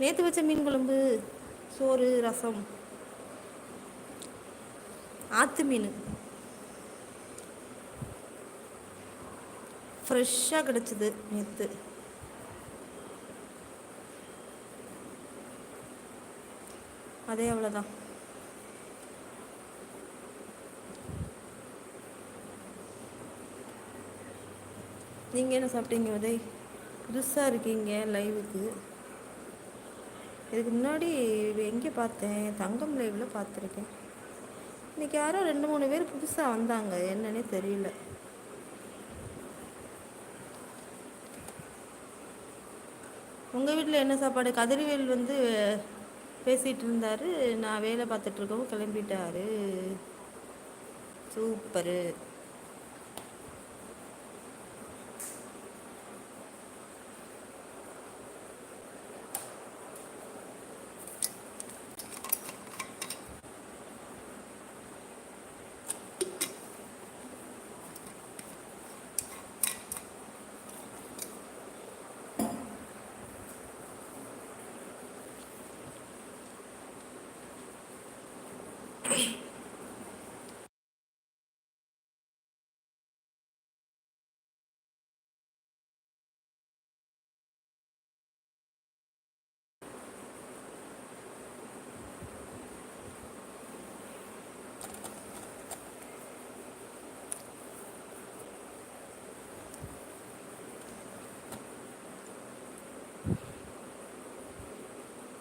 நேற்று வச்ச மீன் குழம்பு சோறு ரசம். ஆற்று மீன். ஃப்ரெஷ்ஷாக கிடச்சிது நேற்று அதே அவ்வளோதான் நீங்கள் என்ன சாப்பிட்டீங்க உதய்? புதுசாக இருக்கீங்க லைவுக்கு இதுக்கு முன்னாடி எங்கே பார்த்தேன்? தங்கம் லைவில் பார்த்துருக்கேன். இன்றைக்கி யாரோ ரெண்டு மூணு பேர் புதுசாக வந்தாங்க. என்னன்னே தெரியல. உங்கள் வீட்டில் என்ன சாப்பாடு? கதிர்வேல் வந்து பேசிகிட்டு இருந்தார். நான் வேலை பார்த்துட்ருக்கவும் கிளம்பிட்டாரு. சூப்பரு.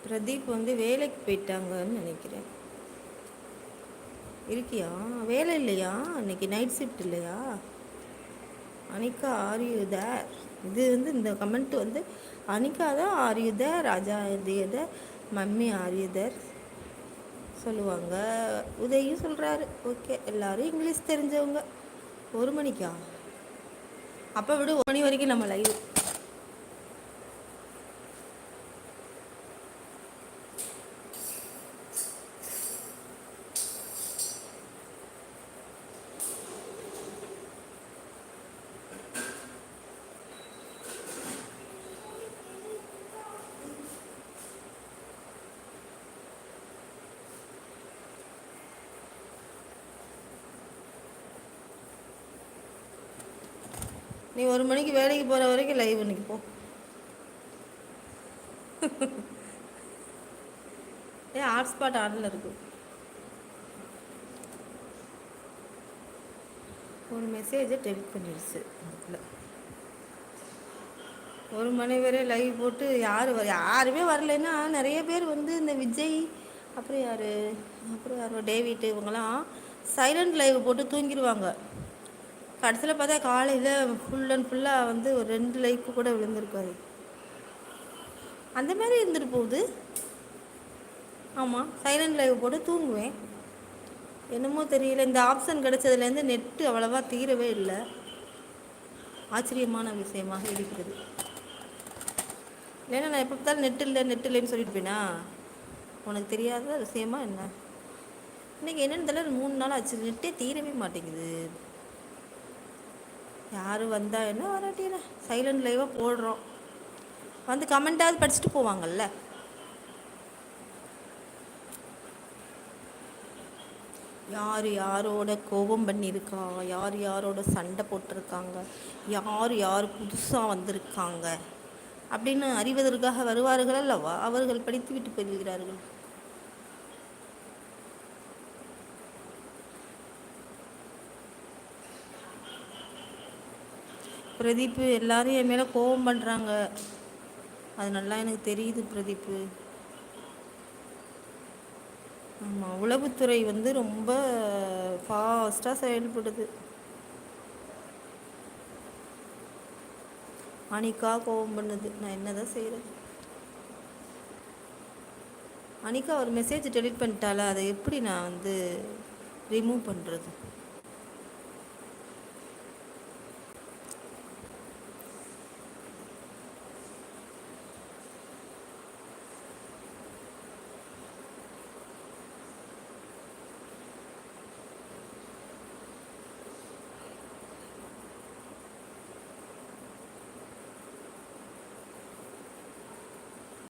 பிரதீப் வந்து வேலைக்கு போயிட்டாங்கன்னு நினைக்கிறேன். இருக்கியா? வேலை இல்லையா? இன்னைக்கு நைட் ஷிஃப்ட் இல்லையா? அனிகா ஆர் யூ தேர் இது வந்து இந்த கமெண்ட் வந்து அனிகா தான் ஆர் யூ தேர் ராஜா இது மம்மி ஆர் யூ தேர் சொல்லுவாங்க. உதயும் சொல்கிறாரு ஓகே எல்லாரும் இங்கிலீஷ் தெரிஞ்சவங்க. ஒரு மணிக்கா? அப்போ விடு ஒரு மணி வரைக்கும் நம்ம லைவ் நீ ஒரு மணிக்கு வேலைக்கு போகிற வரைக்கும் லைவ் இன்னைக்கு போ. ஏ ஹாட்ஸ்பாட் ஆனில் இருக்கு. ஒரு மெசேஜை டெலிட் பண்ணிடுச்சு அதுக்குள்ள. ஒரு மணி வரை லைவ் போட்டு யார் வர யாருமே வரலைன்னா நிறைய பேர் வந்து இந்த விஜய் அப்புறம் யார்? அப்புறம் யாரோ? டேவிட் இவங்கெல்லாம் சைலண்ட் லைவ் போட்டு தூங்கிடுவாங்க கடைசியில் பார்த்தா காலையில் ஃபுல் அண்ட் ஃபுல்லாக வந்து ஒரு ரெண்டு லைஃப் கூட விழுந்திருக்காரு அந்த மாதிரி இருந்துட்டு போகுது. ஆமாம் சைலண்ட் லைவ் போட்டு தூங்குவேன். என்னமோ தெரியல இந்த ஆப்ஷன் கிடச்சதுலேருந்து நெட்டு அவ்வளோவா தீரவே இல்லை. ஆச்சரியமான விஷயமாக இருக்கிறது. இல்லைன்னா நான் எப்போ பார்த்தாலும் நெட் இல்லை நெட் இல்லைன்னு சொல்லிட்டு போயினா உனக்கு தெரியாத விஷயமா என்ன? இன்றைக்கி என்னென்னு தெரியல மூணு நாள் ஆச்சு நெட்டே தீரவே மாட்டேங்குது. யார் வந்தால் என்ன வராட்டி என்ன? சைலண்ட் லைவாக போடுறோம். வந்து கமெண்ட்டாவது படிச்சுட்டு போவாங்கல்ல? யார் யாரோட கோபம் பண்ணியிருக்கா? யார் யாரோட சண்டை போட்டிருக்காங்க? யார் யார் புதுசாக வந்திருக்காங்க? அப்படின்னு அறிவதற்காக வருவார்கள் அல்லவா? அவர்கள் படித்து விட்டு போயிருக்கிறார்கள். பிரதீப் எல்லாரும் என் மேலே கோபம் பண்ணுறாங்க அது நல்லா எனக்கு தெரியுது பிரதீப்பு. ஆமாம் உளவுத்துறை வந்து ரொம்ப ஃபாஸ்ட்டாக செயல்படுது. அனிகா கோபம் பண்ணுது. நான் என்னதான் செய்கிறேன் அனிகா ஒரு மெசேஜ் டெலிட் பண்ணிட்டால அதை எப்படி நான் வந்து ரிமூவ் பண்ணுறது